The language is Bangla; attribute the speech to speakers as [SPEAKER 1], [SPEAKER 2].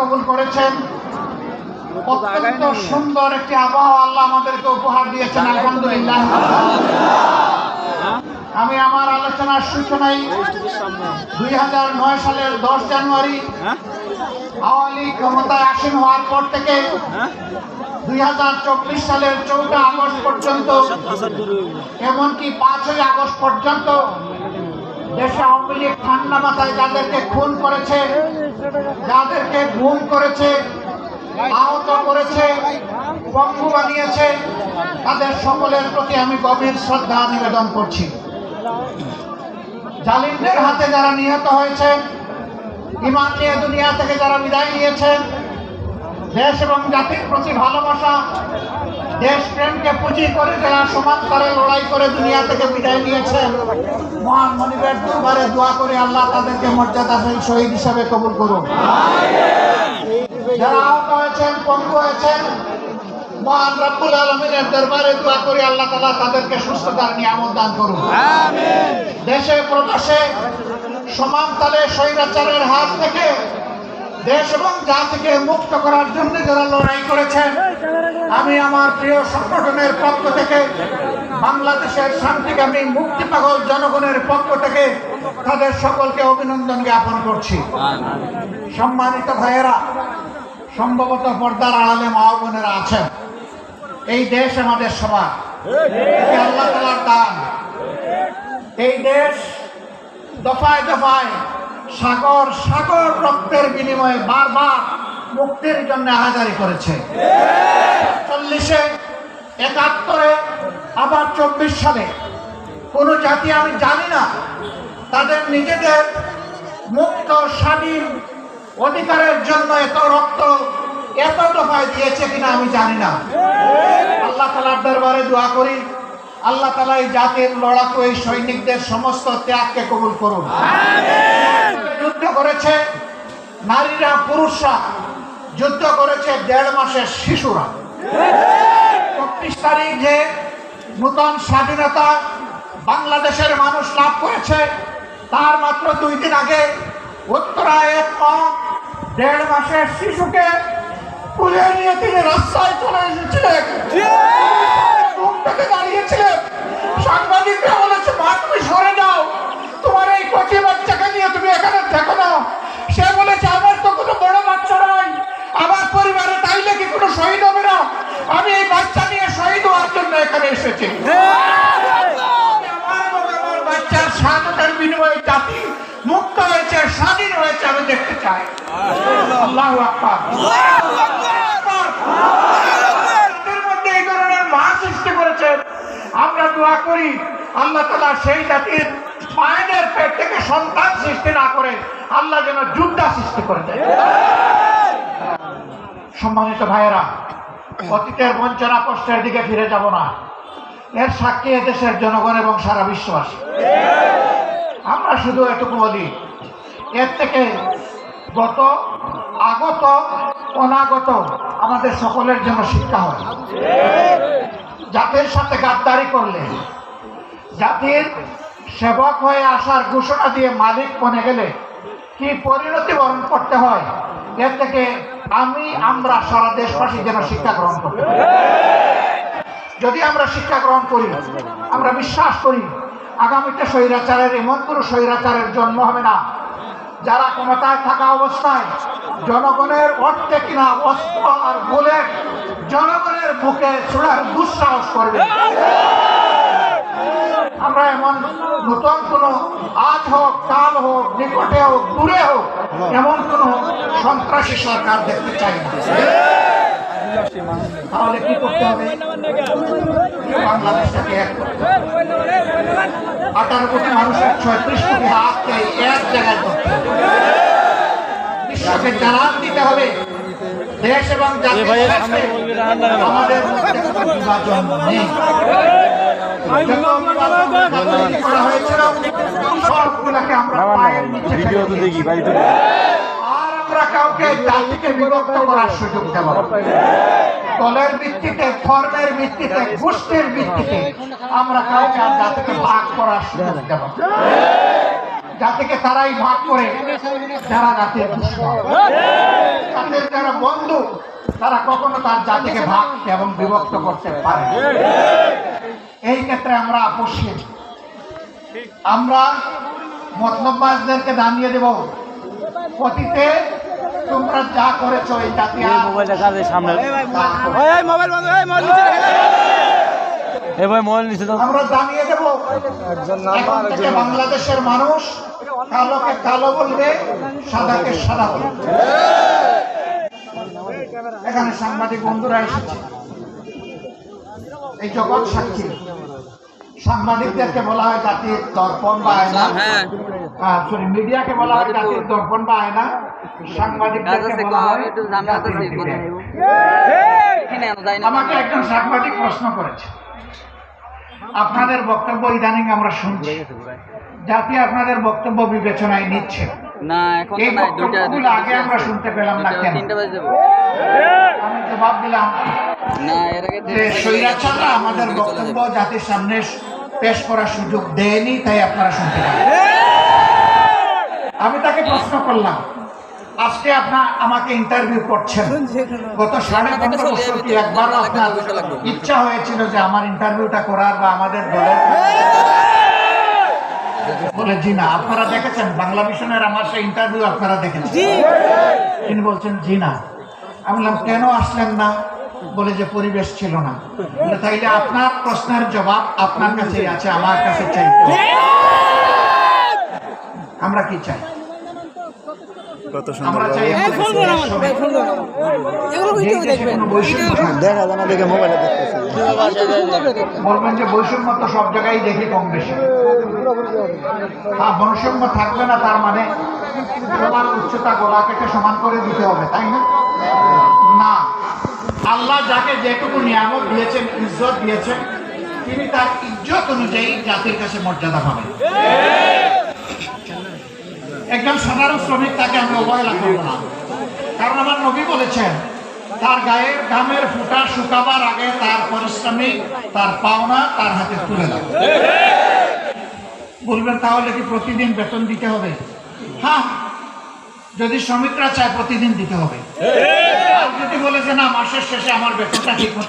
[SPEAKER 1] কবুল করেছেন। অত্যন্ত সুন্দর একটি আবহাওয়া আল্লাহ আমাদেরকে উপহার দিয়েছেন আলহামদুলিল্লাহ। আমি আমার আলোচনার সূচনায় দুই হাজার নয় সালের দশ জানুয়ারি আওয়ামী লীগ ক্ষমতায় আসীন হওয়ার পর থেকে দুই হাজার চব্বিশ সালের চৌঠা আগস্ট পর্যন্ত এমনকি পাঁচই আগস্ট পর্যন্ত দেশে আওয়ামী লীগ ঠান্ডা মাথায় যাদেরকে খুন করেছে যাদেরকে গুম করেছে, আহত করেছে, পঙ্গু বানিয়েছে, তাদের সকলের প্রতি আমি গভীর শ্রদ্ধা নিবেদন করছি। জালিমদের হাতে যারা নিহত হয়েছে, ইমান নিয়ে দুনিয়া থেকে যারা বিদায় নিয়েছেন দেশ এবং জাতির প্রতি ভালোবাসা দেশ প্রেমকে পুঁজি করে যারা সমান করে লড়াই করে দুনিয়া থেকে বিদায় নিয়েছেন মহান মনিবের দরবারে দোয়া করে আল্লাহ তাদেরকে মর্যাদাশীল শহীদ হিসাবে কবুল করুন। যারা আহত হয়েছেন পঙ্গু হয়েছেন মহান রব্বুল আলমিনের দরবারে দোয়া করে আল্লাহ তালা তাদেরকে সুস্থতার নিয়ামত দান করুন। দেশে প্রবাসে সমান তালে স্বৈরাচারের হাত থেকে দেশ এবং জাতিকে মুক্ত করার জন্য যারা লড়াই করেছেন, আমি আমার প্রিয় সংগঠনের পক্ষ থেকে, বাংলাদেশের শান্তিকামী মুক্তি পাগল জনগণের পক্ষ থেকে তাদের সকলকে অভিনন্দন জ্ঞাপন করছি। সম্মানিত ভাইয়েরা, সম্ভবত পর্দার আড়ালে মা বোনেরা আছেন। এই দেশ আমাদের সবার। আল্লাহ তালার দান। এই দেশ দফায় দফায় সাগর সাগর রক্তের বিনিময়ে বারবার মুক্তির জন্য আহাজারি করেছে। চল্লিশে একাত্তরে, আবার চব্বিশ সালে। কোনো জাতি আমি জানি না। তাদের নিজেদের মুক্ত, স্বাধীন অধিকারের জন্য এত রক্ত এত দফায় দিয়েছে কিনা আমি জানি না। আল্লাহ তালার দরবারে দোয়া করি। আল্লাহ তালা এই জাতির লড়াকু, এই সৈনিকদের সমস্ত ত্যাগকে কবুল করুন। যুদ্ধ করেছে, নারীরা, পুরুষরা যুদ্ধ করেছে দেড় মাসের শিশুরা। চব্বিশ তারিখ যে নূতন স্বাধীনতা বাংলাদেশের মানুষ লাভ করেছে, তার মাত্র দুই দিন আগে উত্তরায় এক দেড় মাসের শিশুকে তুলে নিয়ে তিনি রাস্তায় চলে এসেছিলেন ঘুম থেকে দাঁড়িয়েছিলেন সাংবাদিকরা বলেছে মা তুমি সরে যাও তোমার এই কচি বাচ্চাকে নিয়ে তুমি এখানে দেখো না সে বলেছে আমার তো কোনো বড় বাচ্চা নয় আমার পরিবারে তাইলে কি কোনো শহীদ হবে না আমি এই বাচ্চা নিয়ে শহীদ হওয়ার জন্য এখানে এসেছি। আমার বাচ্চার স্বাধীনতার বিনিময়ে জাতি মুক্ত হয়েছে স্বাধীন হয়েছে আমি দেখতে চাই। আল্লাহ আকবার। তাদের মধ্যে এই ধরনের মা সৃষ্টি করেছেন আমরা দোয়া করি আল্লাহ তালা সেই জাতির মায়েদের পেট থেকে সন্তান সৃষ্টি না করে আল্লাহ যেন যুদ্ধা সৃষ্টি করে দেয়। সম্মানিত ভাইয়েরা অতীতের বঞ্চনা কষ্টের দিকে ফিরে যাব না। এর সাক্ষী দেশের জনগণ এবং সারা বিশ্ববাসী আমরা শুধু এটুকু বলি এর থেকে গত, আগত, অনাগত আমাদের সকলের জন্য শিক্ষা হয় জাতির সাথে গাদ্দারি করলে, জাতির সেবক হয়ে আসার ঘোষণা দিয়ে মালিক বনে গেলে কি পরিণতি বরণ করতে হয়, এর থেকে আমি, আমরা সারা দেশবাসী যেন শিক্ষা গ্রহণ করতে পারি। যদি আমরা শিক্ষা গ্রহণ করি আমরা বিশ্বাস করি আগামীতে স্বৈরাচারের, এমন কোনো স্বৈরাচারের জন্ম হবে না। যারা ক্ষমতায় থাকা অবস্থায় জনগণের অর্থে কিনা অস্ত্র আর বুলেট জনগণের বুকে ছোড়ার দুঃসাহস করবে। আমরা এমন নতুন কোন আজ হোক, কাল হোক, নিকটে হোক, দূরে হোক, এমন কোন সন্ত্রাসী সরকার দেখতে চাই না। তাহলে কি করতে হবে? বাংলাদেশটাকে এক আঠারো কোটি মানুষের ছয়ত্রিশ কোটি হাতকে এক জায়গায় বিশ্বকে জানান দিতে হবে। দেশ এবং আমাদের নেই।
[SPEAKER 2] ভিডিও তো দেখি বাড়িতে
[SPEAKER 1] আর আমরা কাউকে জাতিকে বিভক্ত করার সুযোগ দেব। দলের ভিত্তিতে, ধর্মের ভিত্তিতে, গোষ্ঠীর ভিত্তিতে আমরা কাউকে আর জাতিকে ভাগ করার সুযোগ দেব জাতিকে তারাই ভাগ করে যারা জাতির যারা বন্ধু, তারা কখনো তার জাতিকে ভাগ এবং বিভক্ত করতে পারে এই ক্ষেত্রে আমরা আপসীন আমরা মতলববাজদেরকে জানিয়ে দেব, অতীতে তোমরা যা করেছ এই জাতি আর
[SPEAKER 2] মোবাইলটা কাজে সামনে। এই মোবাইল বন্ধ এই মোবাইল নিচে। এই ভাই মোবাইল নিচে দাও।
[SPEAKER 1] আমরা জানিয়ে দেব এখন থেকে বাংলাদেশের মানুষ কালোকে কালো বলবে সাদাকে সাদা বলবে। এখানে সাংবাদিক বন্ধুরা এসেছে। এই জগৎ সাক্ষী। সাংবাদিকদেরকে বলা হয় জাতির দর্পণ বা আয়না।
[SPEAKER 2] হ্যাঁ।
[SPEAKER 1] সরি মিডিয়াকে বলা হয় জাতির দর্পণ বা আয়না। সাংবাদিকদেরকে বলা হয় আমাকে একজন সাংবাদিক প্রশ্ন করেছে। আপনাদের বক্তব্য ইদানিং আমরা শুনছি। জাতি আপনাদের বক্তব্য বিবেচনায় নিচ্ছে।
[SPEAKER 3] না এখন
[SPEAKER 1] আগে আমরা শুনতে পেলাম না কেন?
[SPEAKER 3] দেবো
[SPEAKER 1] আমি জবাব দিলাম
[SPEAKER 3] না এর আগে
[SPEAKER 1] আমাদের বক্তব্য জাতির সামনে পেশ করার সুযোগ দেয়নি তাই আপনারা শুনতে পারেন আমি তাকে প্রশ্ন করলাম আজকে আপনার আমাকে ইন্টারভিউ করছেন। গত সাড়ে পনেরো বছর কি একবারও আপনার ইচ্ছা হয়েছিল যে আমার ইন্টারভিউটা করার বা আমাদের দলের বলে জি না আপনারা দেখেছেন বাংলা মিশনের আমার সেই ইন্টারভিউ আপনারা দেখেছেন। তিনি বলছেন জি না। আমি বললাম কেন আসলেন না? বলে যে পরিবেশ ছিল না। তাইলে আপনার প্রশ্নের জবাব আপনার কাছেই আছে আমার কাছে চাইতে আমরা কি চাই? চাই বলবেন যে বৈষম্য তো সব জায়গায় দেখি কম বেশি। হ্যাঁ বৈষম্য থাকবে না তার মানে তোমার উচ্চতা গলা কেটে সমান করে দিতে হবে তাই না? না। আল্লাহ যাকে যেটুকু নিয়ামত দিয়েছেন, ইজ্জত দিয়েছেন, তিনি তার ইজ্জত অনুযায়ী জাতির কাছে মর্যাদা পাবেন। একজন সাধারণ শ্রমিক তাকে আমি অবহেলা করব না। কারণ আমার নবী বলেছেন, তার গায়ের ঘামের ফুটা শুকাবার আগে তার পরিশ্রমিক তার পাওনা তার হাতে তুলে দেয় বলবেন, তাহলে কি প্রতিদিন বেতন দিতে হবে? হ্যাঁ যদি শ্রমিকরা চায় প্রতিদিন দিতে হবে। যদি বলে যে না মাসের শেষে আমার বেতনটা ঠিক মতো